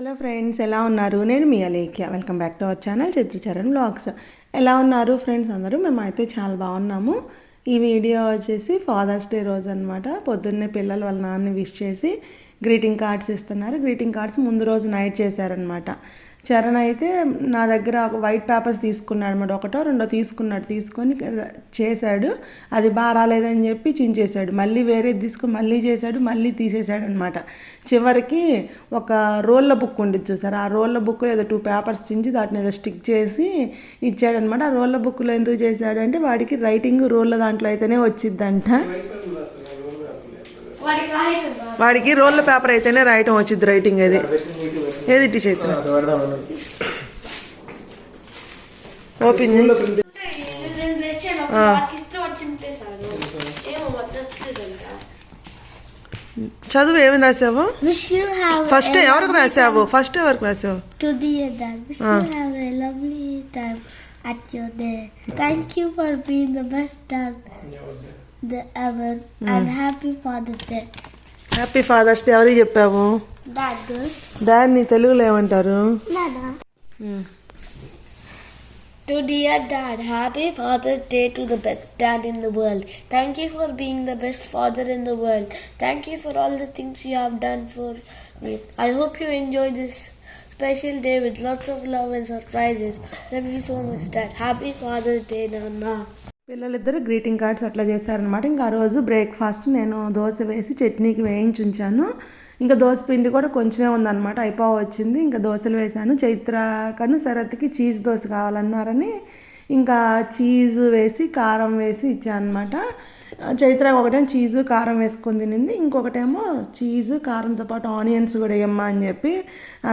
Hello friends ఎలా ఉన్నారు? నేను మీ Alekhya. Welcome back to our channel Chitracharan vlogs ఎలా ఉన్నారు ఫ్రెండ్స్ అందరూ? మేమైతే చాలా బాగున్నాము. ఈ వీడియో వచ్చేసి ఫాదర్స్ డే రోజు అనమాట పొద్దున్నే పిల్లలు వాళ్ళ నాన్నని విష్ చేసి గ్రీటింగ్ కార్డ్స్ ఇస్తున్నారు. గ్రీటింగ్ కార్డ్స్ ముందు రోజు నైట్ చేశారనమాట చరణ్ అయితే నా దగ్గర ఒక వైట్ పేపర్స్ తీసుకున్నాడు అనమాట ఒకటో రెండో తీసుకున్నాడు. తీసుకొని చేశాడు. అది బాగా రాలేదని చెప్పి చించేశాడు. మళ్ళీ వేరే తీసుకొని మళ్ళీ చేశాడు మళ్ళీ తీసేశాడు అనమాట చివరికి ఒక రోళ్ళ బుక్ ఉండిద్ది చూసారు? ఆ రోళ్ళ బుక్లో ఏదో టూ పేపర్స్ చించి దాటిని ఏదో స్టిక్ చేసి ఇచ్చాడనమాట ఆ రోళ్ళ బుక్లో ఎందుకు చేశాడు అంటే వాడికి రైటింగ్ రోళ్ళ దాంట్లో అయితేనే వచ్చిద్దంట. వాడికి రోళ్ళ పేపర్ అయితేనే రాయటం వచ్చింది రైటింగ్ అది. ఏది ఇట్టి చైత్ర ఓపెన్ చదువు ఏమి రాసావు Wish you have ఫస్ట్ ఎవరికి రాసావు ఫస్ట్ ఎవరికి రాసావు to dear dad. Wish you have a lovely time at your day. Thank you for being the best dad the ever and happy Father's Day. Happy Father's Day ఎవరికి చెప్పావు. Dad నీ తెలుగులో ఏమంటారు. To dear dad, happy Father's Day to the best dad in the world. Thank you for being the best father in the world. Thank you for all the things you have done for me. I hope you enjoy this special day with lots of love and surprises. Love you so much, Dad. Happy Father's Day, Nana. పిల్లలిద్దరు greeting cards అట్లా చేశారనమాట ఇంకా ఆ రోజు breakfast నేను దోశ వేసి చట్నీకి వేయించి ఉంచాను. ఇంకా దోశ పిండి కూడా కొంచెమే ఉందన్నమాట. అయిపో వచ్చింది. ఇంకా దోశలు వేశాను. చైత్ర కను శరత్కి చీజ్ దోశ కావాలన్నారని ఇంకా చీజ్ వేసి కారం వేసి ఇచ్చాను అనమాట చైత్ర ఒకటేమో చీజు కారం వేసుకొని తినింది. ఇంకొకటేమో చీజు కారంతో పాటు ఆనియన్స్ కూడా వేయమ్మా అని చెప్పి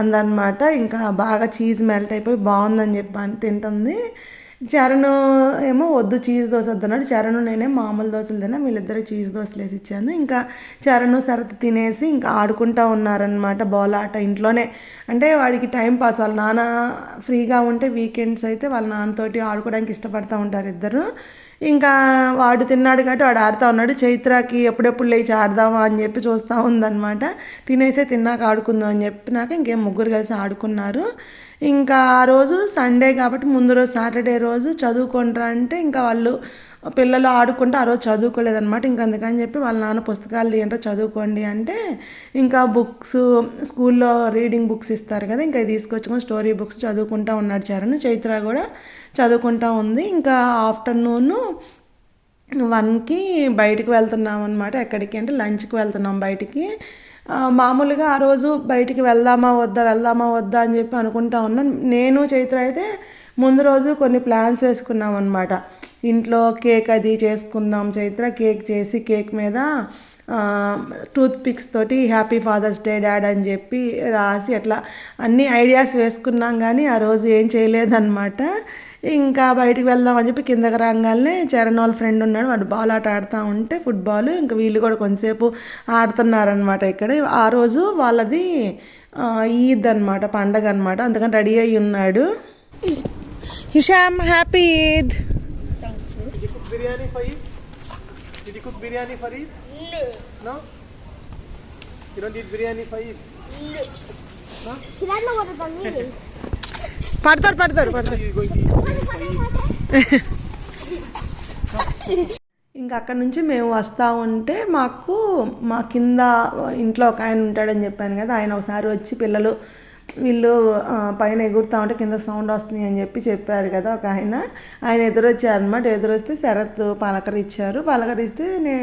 అందనమాట ఇంకా బాగా చీజ్ మెల్ట్ అయిపోయి బాగుందని చెప్పి అని తింటుంది. చరణ్ ఏమో వద్దు చీజ్ దోశ వద్దన్నాడు. చరణ్ నేనే మామూలు దోశలు తిన్నా వీళ్ళిద్దరు చీజ్ దోశలు వేసి ఇచ్చాను ఇంకా చరణ్ సరత్ తినేసి ఇంకా ఆడుకుంటా ఉన్నారనమాట బాల్ ఆట ఇంట్లోనే. అంటే వాడికి టైం పాస్ వాళ్ళ నాన్న ఫ్రీగా ఉంటే వీకెండ్స్ అయితే వాళ్ళ నాన్నతోటి ఆడుకోవడానికి ఇష్టపడతా ఉంటారు ఇద్దరు. ఇంకా వాడు తిన్నాడు కాబట్టి వాడు ఆడుతూ ఉన్నాడు. చైత్రకి ఎప్పుడెప్పుడు లేచి ఆడదామా అని చెప్పి చూస్తూ ఉందన్నమాట. తినేసే తిన్నాక ఆడుకుందాం అని చెప్పినాక ఇంకేం ముగ్గురు కలిసి ఆడుకున్నారు. ఇంకా ఆ రోజు సండే కాబట్టి ముందు రోజు సాటర్డే రోజు చదువుకుంటారా అంటే ఇంకా వాళ్ళు పిల్లలు ఆడుకుంటే ఆ రోజు చదువుకోలేదన్నమాట. ఇంకా అందుకని చెప్పి వాళ్ళ నాన్న పుస్తకాలు తీయంటే చదువుకోండి అంటే ఇంకా బుక్స్ స్కూల్లో రీడింగ్ బుక్స్ ఇస్తారు కదా ఇంకా తీసుకొచ్చుకొని స్టోరీ బుక్స్ చదువుకుంటా ఉన్నాడు చరణ్. చైత్ర కూడా చదువుకుంటా ఉంది. ఇంకా ఆఫ్టర్నూను వన్కి బయటికి వెళ్తున్నాం అనమాట ఎక్కడికి అంటే లంచ్కి వెళ్తున్నాం బయటికి. మామూలుగా ఆ రోజు బయటికి వెళ్దామా వద్దా వెళ్దామా వద్దా అని చెప్పి అనుకుంటా ఉన్నాను. నేను చైత్ర అయితే ముందు రోజు కొన్ని ప్లాన్స్ వేసుకున్నాం అనమాట ఇంట్లో కేక్ అది చేసుకుందాం చైత్ర కేక్ చేసి కేక్ మీద టూత్ పిక్స్ తోటి హ్యాపీ ఫాదర్స్ డే డాడ్ అని చెప్పి రాసి అట్లా అన్ని ఐడియాస్ వేసుకున్నాం కానీ ఆ రోజు ఏం చేయలేదన్నమాట. ఇంకా బయటికి వెళ్దాం అని చెప్పి కిందకి రాగానే చరణ్ వాళ్ళ ఫ్రెండ్ ఉన్నాడు వాడు బాల్ ఆట ఆడుతూ ఉంటే ఫుట్బాల్ ఇంకా వీళ్ళు కూడా కొంతసేపు ఆడుతున్నారనమాట ఇక్కడ. ఆ రోజు వాళ్ళది ఈద్ అనమాట పండగ అనమాట అందుకని రెడీ అయ్యి ఉన్నాడు. Hisham happy Eid. Cook biryani for Eid? Did you cook biryani for Eid? No. No? You don't eat biryani for Eid? Should I know what it means? పడతారు పడతారు పడతారు You're going to eat biryani for Eid? ఇంకా అక్కడ నుంచి మేము వస్తూ ఉంటే మాకు మా కింద ఇంట్లో ఒక ఆయన ఉంటాడని చెప్పాను కదా ఆయన ఒకసారి వచ్చి పిల్లలు వీళ్ళు పైన ఎగురుతా ఉంటే కింద సౌండ్ వస్తుంది అని చెప్పి చెప్పారు కదా ఒక ఆయన. ఆయన ఎదురొచ్చారనమాట ఎదురొస్తే శరత్ పలకరిచ్చారు పాలకరిస్తే నే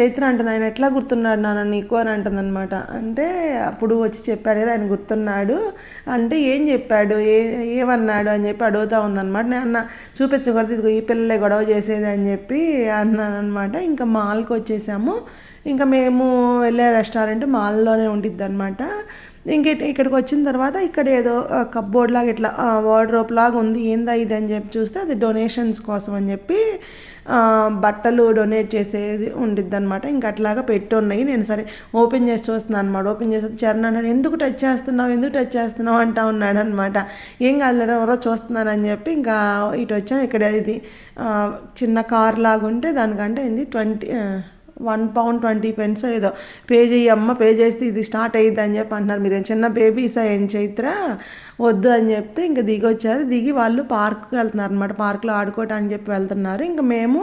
చైత్ర అంటుంది ఆయన ఎట్లా గుర్తున్నాడు నాన్న నీకు? అని అంటుందన్నమాట. అంటే అప్పుడు వచ్చి చెప్పాడు కదా ఆయన గుర్తున్నాడు. అంటే ఏం చెప్పాడు? ఏ ఏమన్నాడు అని చెప్పి అడుగుతా ఉందన్నమాట. నేను అన్న చూపించకూడదు ఇదిగో ఈ పిల్లలే గొడవ చేసేది అని చెప్పి అన్నాను అనమాట ఇంకా మాల్కి వచ్చేసాము. ఇంకా మేము వెళ్ళే రెస్టారెంట్ మాల్లోనే ఉండిద్ది అనమాట ఇంక ఇక్కడికి వచ్చిన తర్వాత ఇక్కడ ఏదో కప్బోర్డ్ లాగా ఇట్లా వార్డ్రోప్ లాగా ఉంది ఏందా ఇది అని చెప్పి చూస్తే అది డొనేషన్స్ కోసం అని చెప్పి బట్టలు డొనేట్ చేసేది ఉండిద్ది అనమాట ఇంకా అట్లాగా పెట్టి ఉన్నాయి నేను సరే ఓపెన్ చేసి చూస్తున్నాను అనమాట ఓపెన్ చేసి చరణ్ అన్నాడు ఎందుకు టచ్ చేస్తున్నావు? ఎందుకు టచ్ చేస్తున్నావు? అంటా ఉన్నాడు అనమాట ఏం కాదు ఎవరో చూస్తున్నాను అని చెప్పి ఇంకా ఇటు వచ్చాం. ఇక్కడ ఇది చిన్న కార్ లాగా ఉంటే దానికంటే ఏంది twenty one pound twenty pence ఏదో. పే చేయమ్మ పే చేస్తే ఇది స్టార్ట్ అయ్యిద్ది అని చెప్పి అంటున్నారు. మీరు చిన్న బేబీస్ ఏం చైత్ర? వద్దు అని చెప్తే ఇంకా దిగి వచ్చారు దిగి వాళ్ళు పార్క్కి వెళ్తున్నారు అనమాట పార్క్లో ఆడుకోవటానికి చెప్పి వెళ్తున్నారు. ఇంకా మేము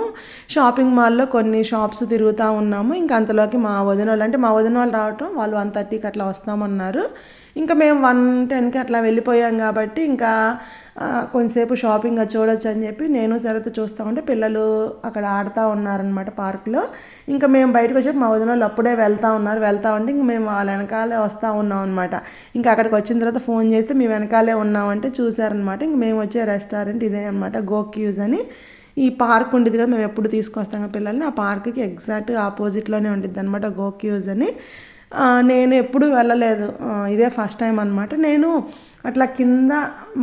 షాపింగ్ మాల్లో కొన్ని షాప్స్ తిరుగుతూ ఉన్నాము. ఇంకా అంతలోకి మా వదిన వాళ్ళు అంటే మా వదిన వాళ్ళు రావటం వాళ్ళు వన్ థర్టీకి అట్లా వస్తామన్నారు. ఇంకా మేము వన్ టెన్కి అట్లా వెళ్ళిపోయాం కాబట్టి ఇంకా కొంతసేపు షాపింగ్ అది చూడొచ్చు అని చెప్పి నేను శరత్ చూస్తూ ఉంటే పిల్లలు అక్కడ ఆడుతూ ఉన్నారనమాట పార్క్లో. ఇంకా మేము బయటకు వచ్చి మా వదిన వాళ్ళు అప్పుడే వెళ్తా ఉన్నారు. వెళ్తా ఉంటే ఇంక మేము వాళ్ళ వెనకాలే వస్తూ ఉన్నాం అనమాట ఇంకా అక్కడికి వచ్చిన తర్వాత ఫోన్ చేస్తే మేము వెనకాలే ఉన్నామంటే చూసారనమాట ఇంక మేము వచ్చే రెస్టారెంట్ ఇదే అనమాట గోక్యూజ్ అని. ఈ పార్క్ ఉండేది కదా మేము ఎప్పుడు తీసుకొస్తాం పిల్లల్ని ఆ పార్క్కి ఎగ్జాక్ట్ ఆపోజిట్లోనే ఉండిద్ది అనమాట గోక్యూజ్ అని నేను ఎప్పుడు వెళ్ళలేదు. ఇదే ఫస్ట్ టైం అనమాట నేను అట్లా కింద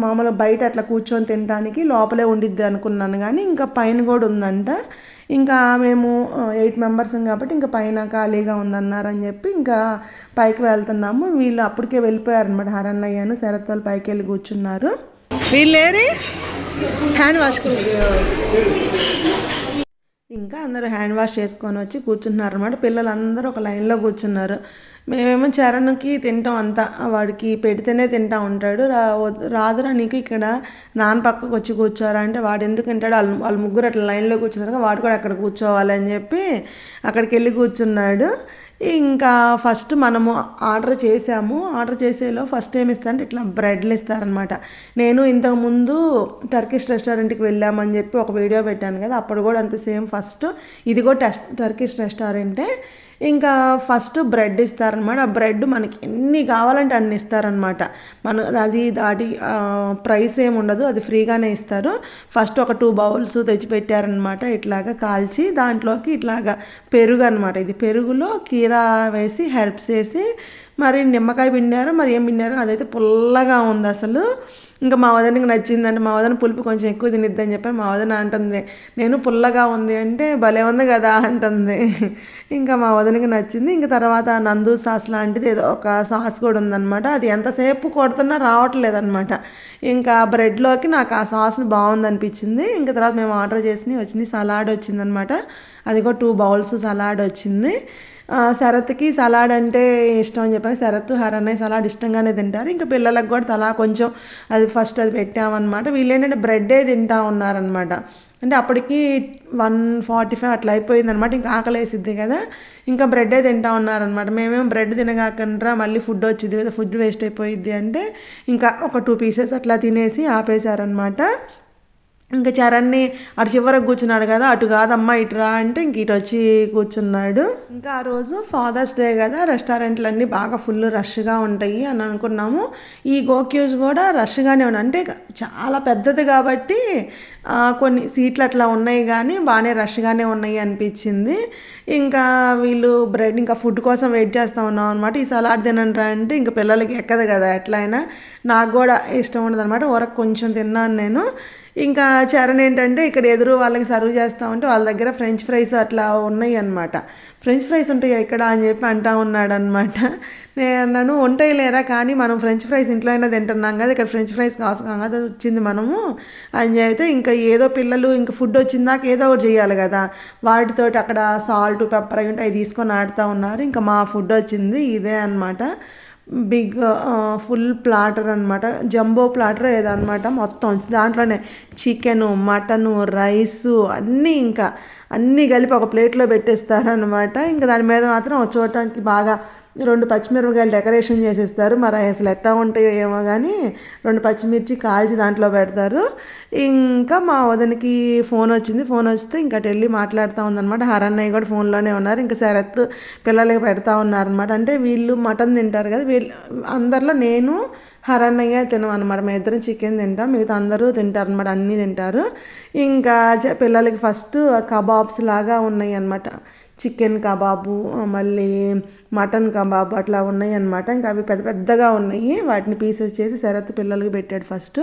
మామూలు బయట అట్లా కూర్చొని తినడానికి లోపలే ఉండిద్ది అనుకున్నాను కానీ ఇంకా పైన కూడా ఉందంట. ఇంకా మేము ఎయిట్ మెంబర్స్ కాబట్టి ఇంకా పైన ఖాళీగా ఉందన్నారని చెప్పి ఇంకా పైకి వెళ్తున్నాము. వీళ్ళు అప్పటికే వెళ్ళిపోయారనమాట హరన్నయ్యను శరత్ వాళ్ళు పైకి వెళ్ళి కూర్చున్నారు. వీళ్ళేరి హ్యాండ్ వాష్ అందరూ హ్యాండ్ వాష్ చేసుకొని వచ్చి కూర్చుంటున్నారు అనమాట పిల్లలందరూ ఒక లైన్లో కూర్చున్నారు. మేమేమో చరణ్కి తింటాం అంతా. వాడికి పెడితేనే తింటా ఉంటాడు. రా రాదురా నీకు ఇక్కడ నాన్న పక్కకు వచ్చి కూర్చోరా అంటే వాడు ఎందుకు తింటాడు వాళ్ళు వాళ్ళ ముగ్గురు అట్లా లైన్లో కూర్చున్నారు. వాడు కూడా అక్కడ కూర్చోవాలని చెప్పి అక్కడికి వెళ్ళి కూర్చున్నాడు. ఇంకా ఫస్ట్ మనము ఆర్డర్ చేసాము. ఆర్డర్ చేసేలో ఫస్ట్ ఏమి ఇస్తారంటే ఇట్లా బ్రెడ్లు ఇస్తారనమాట నేను ఇంతకుముందు టర్కిష్ రెస్టారెంట్కి వెళ్ళామని చెప్పి ఒక వీడియో పెట్టాను కదా అప్పుడు కూడా అంత సేమ్ ఫస్ట్ ఇది కూడా టెస్ట్ టర్కిష్ రెస్టారెంటే ఇంకా ఫస్ట్ బ్రెడ్ ఇస్తారనమాట. ఆ బ్రెడ్ మనకి ఎన్ని కావాలంటే అన్ని ఇస్తారనమాట. మన అది దాటి ప్రైస్ ఏమి ఉండదు. అది ఫ్రీగానే ఇస్తారు. ఫస్ట్ ఒక టూ బౌల్స్ తెచ్చి పెట్టారనమాట ఇట్లాగా కాల్చి దాంట్లోకి ఇట్లాగా పెరుగు అనమాట ఇది పెరుగులో కీరా వేసి హెర్బ్స్ వేసి మరి నిమ్మకాయ పిండారు మరి ఏం పిండారు అదైతే పుల్లగా ఉంది అసలు ఇంకా మా వదనకి నచ్చిందంటే మా వదన పులుపు కొంచెం ఎక్కువ తినిద్దని చెప్పి మా వదన అంటుంది నేను పుల్లగా ఉంది అంటే భలే ఉంది కదా అంటుంది. ఇంకా మా వదనకి నచ్చింది. ఇంకా తర్వాత నందు సాస్ లాంటిది ఏదో ఒక సాస్ కూడా ఉందన్నమాట. అది ఎంతసేపు కొడుతున్నా రావట్లేదనమాట ఇంకా బ్రెడ్లోకి నాకు ఆ సాస్ బాగుంది అనిపించింది ఇంకా తర్వాత మేము ఆర్డర్ చేసి వచ్చింది సలాడ్ వచ్చిందనమాట అది కూడా టూ బౌల్స్ సలాడ్ వచ్చింది. శరత్కి సలాడ్ అంటే ఇష్టం అని చెప్పాను శరత్ హరన్నయ్య సలాడ్ ఇష్టంగానే తింటారు. ఇంకా పిల్లలకు కూడా తలా కొంచెం అది ఫస్ట్ అది పెట్టామన్నమాట. వీళ్ళు ఏంటంటే బ్రెడ్డే తింటా ఉన్నారనమాట అంటే అప్పటికి వన్ ఫార్టీ ఫైవ్ అట్లా అయిపోయింది అనమాట ఇంకా ఆకలి వేసిద్ది కదా. ఇంకా బ్రెడ్డే తింటా ఉన్నారనమాట మేమేం బ్రెడ్ తినగాకుండా మళ్ళీ ఫుడ్ వచ్చింది కదా ఫుడ్ వేస్ట్ అయిపోయిద్ది అంటే ఇంకా ఒక టూ పీసెస్ అట్లా తినేసి ఆపేశారనమాట ఇంకా చరణ్ని అటు చివరకు కూర్చున్నాడు కదా అటు కాదమ్మా ఇటు రా అంటే ఇంక ఇటు వచ్చి కూర్చున్నాడు. ఇంకా ఆ రోజు ఫాదర్స్ డే కదా రెస్టారెంట్లన్నీ బాగా ఫుల్ రష్గా ఉంటాయి అని అనుకున్నాము. ఈ గోక్యూస్ కూడా రష్గానే ఉన్నాయి. అంటే చాలా పెద్దది కాబట్టి కొన్ని సీట్లు అట్లా ఉన్నాయి కానీ బాగానే రష్గానే ఉన్నాయి అనిపించింది. ఇంకా వీళ్ళు బ్రెడ్ ఇంకా ఫుడ్ కోసం వెయిట్ చేస్తూ ఉన్నాం అనమాట ఈ సలాడ్ తినండి అంటే ఇంకా పిల్లలకి ఎక్కదు కదా ఎట్లయినా. నాకు కూడా ఇష్టం ఉండదు అనమాట ఊరకు కొంచెం తిన్నాను నేను. ఇంకా చరణ్ ఏంటంటే ఇక్కడ ఎదురు వాళ్ళకి సర్వ్ చేస్తా ఉంటే వాళ్ళ దగ్గర ఫ్రెంచ్ ఫ్రైస్ అట్లా ఉన్నాయి అనమాట ఫ్రెంచ్ ఫ్రైస్ ఉంటాయి ఇక్కడ అని చెప్పి అంటా ఉన్నాడు అనమాట నేను ఉంటాయి లేరా కానీ మనం ఫ్రెంచ్ ఫ్రైస్ ఇంట్లో అయినా తింటున్నాం కదా ఇక్కడ ఫ్రెంచ్ ఫ్రైస్ కాసం కదా వచ్చింది మనము. అని చెప్తే ఇంకా ఏదో పిల్లలు ఇంకా ఫుడ్ వచ్చిందాక ఏదో ఒకటి చేయాలి కదా. వాటితోటి అక్కడ సాల్ట్ పెప్పర్ అవి ఉంటే అవి తీసుకొని ఆడుతూ ఉన్నారు. ఇంకా మా ఫుడ్ వచ్చింది ఇదే అనమాట బిగ్ ఫుల్ ప్లాటర్ అనమాట జంబో ప్లాటర్ ఏదన్నమాట మొత్తం. దాంట్లోనే చికెను మటను రైసు అన్నీ ఇంకా అన్నీ కలిపి ఒక ప్లేట్లో పెట్టేస్తారనమాట ఇంకా దాని మీద మాత్రం చూడటానికి బాగా రెండు పచ్చిమిరపకాయలు డెకరేషన్ చేసేస్తారు. మరి అసలు ఎట్టా ఉంటాయో ఏమో కానీ రెండు పచ్చిమిర్చి కాల్చి దాంట్లో పెడతారు. ఇంకా మా వదనికి ఫోన్ వచ్చింది. ఫోన్ వస్తే ఇంకా వెళ్ళి మాట్లాడుతూ ఉందన్నమాట. హరన్నయ్య కూడా ఫోన్లోనే ఉన్నారు. ఇంకా శరత్ పిల్లలకి పెడతా ఉన్నారనమాట అంటే వీళ్ళు మటన్ తింటారు కదా. వీళ్ళు అందరిలో నేను హరన్నయ్య తినమన్నమాట మేము ఇద్దరం చికెన్ తింటాం. మిగతా అందరూ తింటారు అనమాట అన్నీ తింటారు. ఇంకా పిల్లలకి ఫస్ట్ కబాబ్స్ లాగా ఉన్నాయి అనమాట చికెన్ కబాబు మళ్ళీ మటన్ కబాబ్ అట్లా ఉన్నాయి అనమాట ఇంకా అవి పెద్ద పెద్దగా ఉన్నాయి. వాటిని పీసెస్ చేసి శరత్ పిల్లలకి పెట్టాడు ఫస్ట్.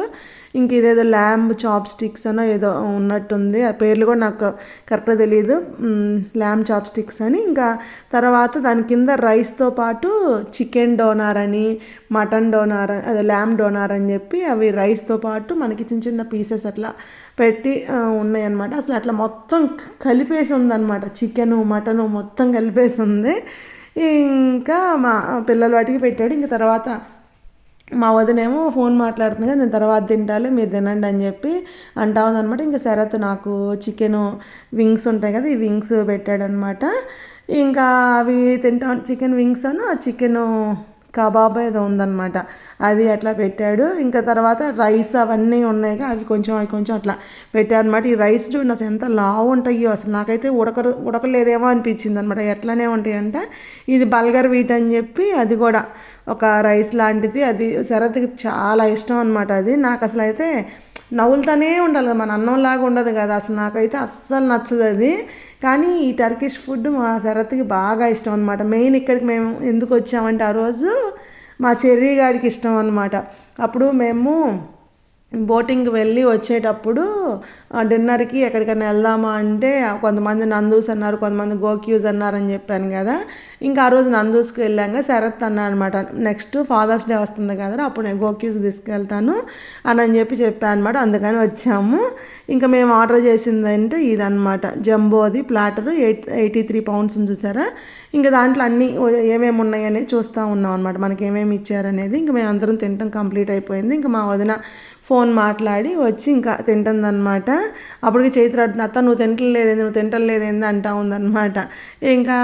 ఇంక ఇదేదో ల్యాంబ్ చాప్ స్టిక్స్ అనో ఏదో ఉన్నట్టుంది. ఆ పేర్లు కూడా నాకు కరెక్ట్గా తెలియదు ల్యాంబ్ చాప్ స్టిక్స్ అని. ఇంకా తర్వాత దాని కింద రైస్తో పాటు చికెన్ డోనార్ అని మటన్ డోనార్ అదే ల్యాంబ్ డోనార్ అని చెప్పి అవి రైస్తో పాటు మనకి చిన్న చిన్న పీసెస్ అట్లా పెట్టి ఉన్నాయన్నమాట. అసలు అట్లా మొత్తం కలిపేసి ఉందన్నమాట. చికెను మటను మొత్తం కలిపేసి ఉంది. ఇంకా మా పిల్లలు వాటికి పెట్టాడు. ఇంకా తర్వాత మా వదినేమో ఫోన్ మాట్లాడుతుంది కదా నేను తర్వాత తింటాలి మీరు తినండి అని చెప్పి అంటా ఉందనమాట ఇంకా శరత్ నాకు చికెన్ వింగ్స్ ఉంటాయి కదా ఈ వింగ్స్ పెట్టాడనమాట. ఇంకా అవి తింటా చికెన్ వింగ్స్ అను ఆ చికెన్ కబాబ్ ఏదో ఉందన్నమాట అది అట్లా పెట్టాడు. ఇంకా తర్వాత రైస్ అవన్నీ ఉన్నాయి కదా, అవి కొంచెం అవి కొంచెం అట్లా పెట్టారనమాట ఈ రైస్ చూడండి అసలు ఎంత లావు ఉంటాయో అసలు నాకైతే ఉడక ఉడకలేదేమో అనిపించింది అనమాట ఎట్లానే ఉంటాయి అంట ఇది బల్గర్ వీట్ అని చెప్పి అది కూడా ఒక రైస్ లాంటిది అది శరత్కి చాలా ఇష్టం అనమాట అది. నాకు అసలు అయితే నవ్వులతోనే ఉండాలి కదా మన అన్నంలాగా ఉండదు కదా. అసలు నాకైతే అస్సలు నచ్చదు అది. కానీ ఈ టర్కిష్ ఫుడ్ మా శరత్కి బాగా ఇష్టం అనమాట మెయిన్ ఇక్కడికి మేము ఎందుకు వచ్చామంటే ఆ రోజు మా చెర్రీ గారికి ఇష్టం అనమాట అప్పుడు మేము బోటింగ్ వెళ్ళి వచ్చేటప్పుడు డిన్నర్కి ఎక్కడికైనా వెళ్దామా అంటే కొంతమంది నందూస్ అన్నారు కొంతమంది గోక్యూస్ అన్నారని చెప్పాను కదా. ఇంకా ఆ రోజు నందూస్కి వెళ్ళాక శరత్ అన్నాడు అనమాట నెక్స్ట్ ఫాదర్స్ డే వస్తుంది కదా అప్పుడు నేను గోక్యూస్ తీసుకెళ్తాను అని అని చెప్పి చెప్పాను అనమాట అందుకని వచ్చాము. ఇంకా మేము ఆర్డర్ చేసిందంటే ఇదనమాట జంబోది platter eight eighty three pounds చూసారా? ఇంకా దాంట్లో అన్నీ ఏమేమి ఉన్నాయనే చూస్తూ ఉన్నాం అనమాట మనకి ఏమేమి ఇచ్చారనేది ఇంకా మేము అందరం తినటం కంప్లీట్ అయిపోయింది. ఇంకా మా వదిన ఫోన్ మాట్లాడి వచ్చి ఇంకా తింటుందన్నమాట. అప్పటికి చైత్ర అత్త నువ్వు తింటలేదేంది నువ్వు తింటలేదేంది అంటా ఉందన్నమాట. ఇంకా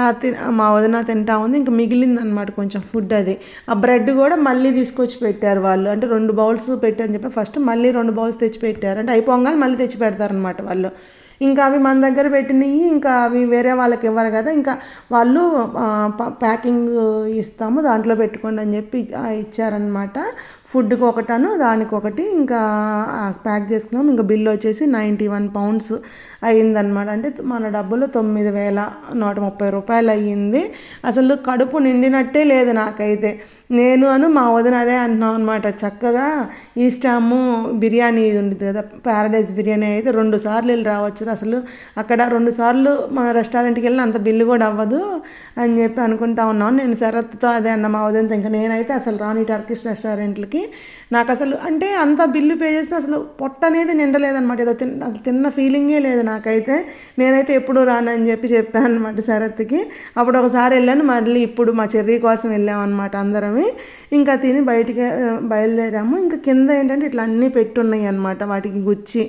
మా వదిన తింటా ఉంది. ఇంకా మిగిలిందనమాట కొంచెం ఫుడ్ అది. ఆ బ్రెడ్ కూడా మళ్ళీ తీసుకొచ్చి పెట్టారు వాళ్ళు. అంటే రెండు బౌల్స్ పెట్టారని చెప్పి ఫస్ట్ మళ్ళీ రెండు బౌల్స్ తెచ్చి పెట్టారు. అంటే అయిపోగానే మళ్ళీ తెచ్చి పెడతారనమాట వాళ్ళు. ఇంకా అవి మన దగ్గర పెట్టినవి ఇంకా అవి వేరే వాళ్ళకి ఇవ్వరు కదా. ఇంకా వాళ్ళు ప- ప్యాకింగ్ ఇస్తాము దాంట్లో పెట్టుకోండి అని చెప్పి ఇచ్చారనమాట ఫుడ్కి ఒకటను దానికి ఒకటి ఇంకా ప్యాక్ చేసుకున్నాం ఇంకా బిల్ వచ్చేసి నైంటీ వన్ పౌండ్స్ అయ్యిందనమాట అంటే మన డబ్బులు తొమ్మిది వేల నూట ముప్పై రూపాయలు అయ్యింది. అసలు కడుపు నిండినట్టే లేదు నాకైతే. నేను అను మా వదిన అదే అంటున్నాం అనమాట చక్కగా ఈస్టాము బిర్యానీ ఇది ఉంటుంది కదా ప్యారడైజ్ బిర్యానీ అయితే రెండు సార్లు వెళ్ళి రావచ్చు. అసలు అక్కడ రెండు సార్లు మా రెస్టారెంట్కి వెళ్ళిన అంత బిల్లు కూడా అవ్వదు అని చెప్పి అనుకుంటా ఉన్నాను నేను శరత్తో అదే అన్న మా వదినతో ఇంకా నేనైతే అసలు రాని టర్కిష్ రెస్టారెంట్లకి. నాకు అసలు అంటే అంత బిల్లు పే చేసిన అసలు పొట్ట అనేది నిండలేదన్నమాట. ఏదో తిన్న అసలు తిన్న ఫీలింగే లేదు నాకైతే నేనైతే ఎప్పుడు రానని చెప్పి చెప్పాను అనమాట శరత్కి. అప్పుడు ఒకసారి వెళ్ళాను మళ్ళీ ఇప్పుడు మా చెర్రీ కోసం వెళ్ళామన్నమాట అందరమే. ఇంకా తిని బయటికి బయలుదేరాము. ఇంకా కింద ఏంటంటే ఇట్లా అన్నీ పెట్టున్నాయి అనమాట వాటికి గుచ్చి.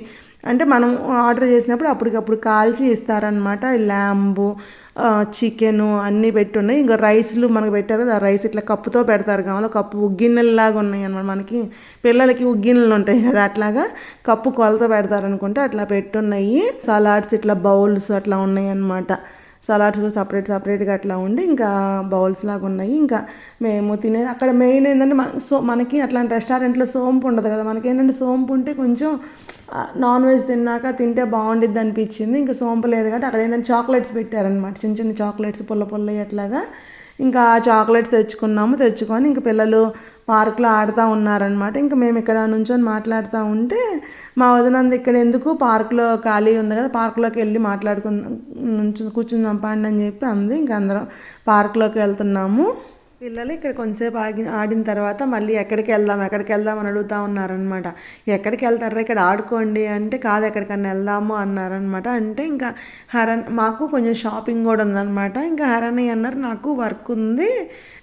అంటే మనం ఆర్డర్ చేసినప్పుడు అప్పటికప్పుడు కాల్చి ఇస్తారనమాట ల్యాంబు చికెను అన్నీ పెట్టున్నాయి. ఇంకా రైస్లు మనకు పెట్టారు కదా ఆ రైస్ ఇట్లా కప్పుతో పెడతారు కావాలి. కప్పు ఉగ్గిన్నెలలాగా ఉన్నాయి అనమాట మనకి పిల్లలకి ఉగ్గిన్నెలు ఉంటాయి కదా అట్లాగా కప్పు కొలత పెడతారు అనుకుంటే అట్లా పెట్టున్నాయి. సలాడ్స్ ఇట్లా బౌల్స్ అట్లా ఉన్నాయి అనమాట సలాడ్స్ సపరేట్ సపరేట్గా అట్లా ఉండి ఇంకా బౌల్స్ లాగా ఉన్నాయి. ఇంకా మేము తినేది అక్కడ మెయిన్ ఏంటంటే మన సో మనకి అట్లాంటి రెస్టారెంట్లో సోంపు ఉండదు కదా. మనకి ఏంటంటే సోంపు ఉంటే కొంచెం నాన్ వెజ్ తిన్నాక తింటే బాగుండిద్ది అనిపించింది. ఇంకా సోంపు లేదు కాబట్టి అక్కడ ఏంటంటే చాక్లెట్స్ పెట్టారనమాట చిన్న చిన్న చాక్లెట్స్ పుల్ల పుల్ల అట్లాగా. ఇంకా ఆ చాక్లెట్స్ తెచ్చుకున్నాము. తెచ్చుకొని ఇంకా పిల్లలు పార్క్లో ఆడుతూ ఉన్నారనమాట ఇంకా మేము ఇక్కడ నుంచొని మాట్లాడుతూ ఉంటే మా వదినంది ఇక్కడ ఎందుకు పార్క్లో ఖాళీ ఉంది కదా పార్క్లోకి వెళ్ళి మాట్లాడుకుందాం నుంచు కూర్చుందాం పండి అని చెప్పి అంది. ఇంకా అందరం పార్క్లోకి వెళ్తున్నాము. పిల్లలు ఇక్కడ కొంతసేపు ఆగి ఆడిన తర్వాత మళ్ళీ ఎక్కడికి వెళ్దాం ఎక్కడికి వెళ్దాం అని అడుగుతూ ఉన్నారనమాట ఎక్కడికి వెళ్తారా? ఇక్కడ ఆడుకోండి అంటే కాదు ఎక్కడికన్నా వెళ్దాము అన్నారనమాట అంటే ఇంకా హరణ్ మాకు కొంచెం షాపింగ్ కూడా ఉందన్నమాట. ఇంకా హరణి అన్నారు నాకు వర్క్ ఉంది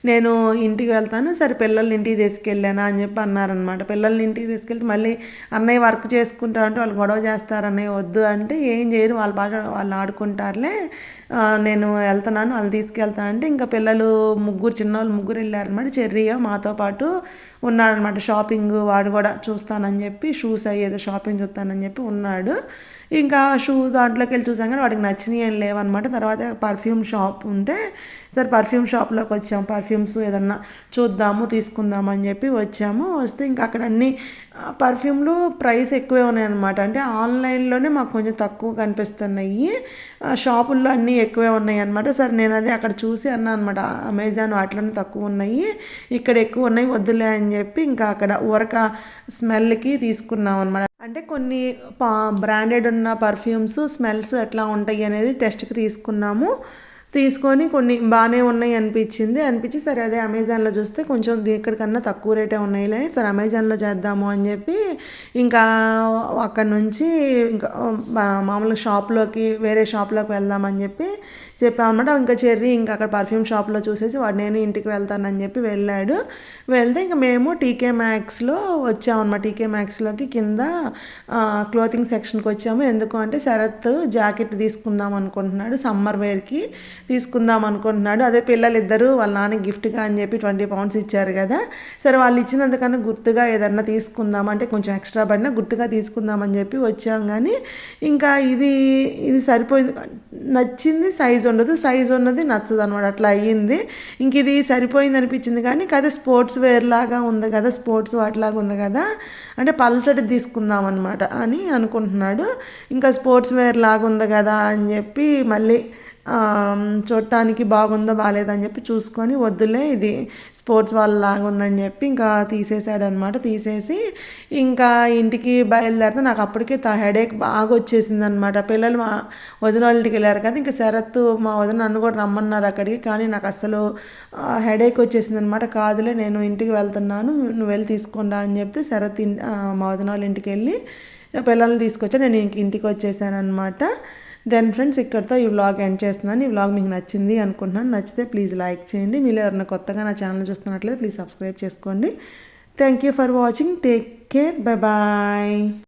నేను ఇంటికి వెళ్తాను సరే పిల్లల్ని ఇంటికి తీసుకెళ్ళానా అని చెప్పి అన్నారనమాట పిల్లల్ని ఇంటికి తీసుకెళ్తే మళ్ళీ అన్నయ్య వర్క్ చేసుకుంటా అంటే వాళ్ళు గొడవ చేస్తారు అన్నయ్య వద్దు అంటే ఏం చేయరు వాళ్ళు బాగా వాళ్ళు ఆడుకుంటారులే నేను వెళ్తున్నాను వాళ్ళు తీసుకెళ్తాను అంటే ఇంకా పిల్లలు ముగ్గురు చిన్నవాళ్ళు ముగ్గురు వెళ్ళారనమాట చెర్రియ మాతో పాటు ఉన్నాడనమాట షాపింగ్ వాడు కూడా చూస్తానని చెప్పి షూస్ అయ్యేదో షాపింగ్ చూస్తానని చెప్పి ఉన్నాడు. ఇంకా షూ దాంట్లోకి వెళ్ళి చూసాం కానీ వాడికి నచ్చినవి ఏం లేవన్నమాట. తర్వాత పర్ఫ్యూమ్ షాప్ ఉంటే సరే పర్ఫ్యూమ్ షాప్లోకి వచ్చాము పర్ఫ్యూమ్స్ ఏదన్నా చూద్దాము తీసుకుందాము అని చెప్పి వచ్చాము. వస్తే ఇంకా అక్కడ అన్ని పర్ఫ్యూమ్లు ప్రైస్ ఎక్కువే ఉన్నాయన్నమాట. అంటే ఆన్లైన్లోనే మాకు కొంచెం తక్కువ కనిపిస్తున్నాయి. ఆ, షాపుల్లో అన్నీ ఎక్కువే ఉన్నాయి అనమాట సరే నేను అది అక్కడ చూసి అన్నా అనమాట అమెజాన్ వాటిలోనే తక్కువ ఉన్నాయి. ఇక్కడ ఎక్కువ ఉన్నాయి వద్దులే అని చెప్పి ఇంకా అక్కడ ఊరక స్మెల్కి తీసుకున్నాం అనమాట అంటే కొన్ని పా బ్రాండెడ్ ఉన్న పర్ఫ్యూమ్స్ స్మెల్స్ ఎట్లా ఉంటాయి అనేది టెస్ట్కి తీసుకున్నాము. తీసుకొని కొన్ని బాగానే ఉన్నాయి అనిపించింది. అనిపించి సరే అదే అమెజాన్లో చూస్తే కొంచెం ఎక్కడికన్నా ఇక్కడికన్నా తక్కువ రేటే ఉన్నాయిలే సరే అమెజాన్లో చేద్దాము అని చెప్పి ఇంకా అక్కడ నుంచి ఇంకా మా- మామూలు షాప్లోకి వేరే షాప్లోకి వెళ్దామని చెప్పి చెప్పామన్నమాట. ఇంకా చెర్రీ ఇంకా అక్కడ పర్ఫ్యూమ్ షాప్లో చూసేసి వాడు నేను ఇంటికి వెళ్తానని చెప్పి వెళ్ళాడు. వెళ్తే ఇంకా మేము టీకే మ్యాక్స్లో వచ్చామన్నమాట. టీకే మ్యాక్స్లోకి కింద క్లోతింగ్ సెక్షన్కి వచ్చాము. ఎందుకు అంటే శరత్ జాకెట్ తీసుకుందాం అనుకుంటున్నాడు. సమ్మర్ వేర్కి తీసుకుందాం అనుకుంటున్నాడు. అదే పిల్లలు ఇద్దరు వాళ్ళ నాన్న గిఫ్ట్గా అని చెప్పి ట్వంటీ పౌండ్స్ ఇచ్చారు కదా. సరే వాళ్ళు ఇచ్చినందుకన్నా గుర్తుగా ఏదన్నా తీసుకుందాం అంటే కొంచెం ఎక్స్ట్రా పడినా గుర్తుగా తీసుకుందామని చెప్పి వచ్చాం కానీ ఇంకా ఇది ఇది సరిపోయింది. నచ్చింది సైజ్ ఉండదు. సైజ్ ఉన్నది నచ్చదు అనమాట అట్లా అయ్యింది. ఇంక ఇది సరిపోయింది అనిపించింది కానీ కదా స్పోర్ట్స్ వేర్ లాగా ఉంది కదా స్పోర్ట్స్ వాటిలాగా ఉంది కదా అంటే పల్చటి తీసుకుందాం అనమాట అని అనుకుంటున్నాడు. ఇంకా స్పోర్ట్స్ వేర్ లాగా ఉంది కదా అని చెప్పి మళ్ళీ చూడటానికి బాగుందో బాగాలేదని అని చెప్పి చూసుకొని వద్దులే ఇది స్పోర్ట్స్ వాళ్ళ లాగా ఉందని చెప్పి ఇంకా తీసేసాడనమాట తీసేసి ఇంకా ఇంటికి బయలుదేరితే నాకు అప్పటికే హెడేక్ బాగా వచ్చేసింది అనమాట పిల్లలు మా వదిన వాళ్ళ ఇంటికి వెళ్ళారు కదా ఇంకా శరత్ మా వదిన నన్ను కూడా రమ్మన్నారు అక్కడికి కానీ నాకు అసలు హెడేక్ వచ్చేసింది అనమాట కాదులే నేను ఇంటికి వెళ్తున్నాను నువ్వు వెళ్ళి తీసుకుంటా అని చెప్తే శరత్ మా వదిన వాళ్ళ ఇంటికి వెళ్ళి పిల్లల్ని తీసుకొచ్చా నేను ఇంక ఇంటికి వచ్చేసాను అనమాట దెన్ ఫ్రెండ్స్ ఇక్కడితో ఈ వ్లాగ్ ఎండ్ చేస్తున్నాను. ఈ వ్లాగ్ మీకు నచ్చింది అనుకుంటున్నాను. నచ్చితే ప్లీజ్ లైక్ చేయండి. మీరు ఎవరైనా కొత్తగా నా ఛానల్ చూస్తున్నట్లయితే ప్లీజ్ సబ్స్క్రైబ్ చేసుకోండి. Thank you for watching take care bye bye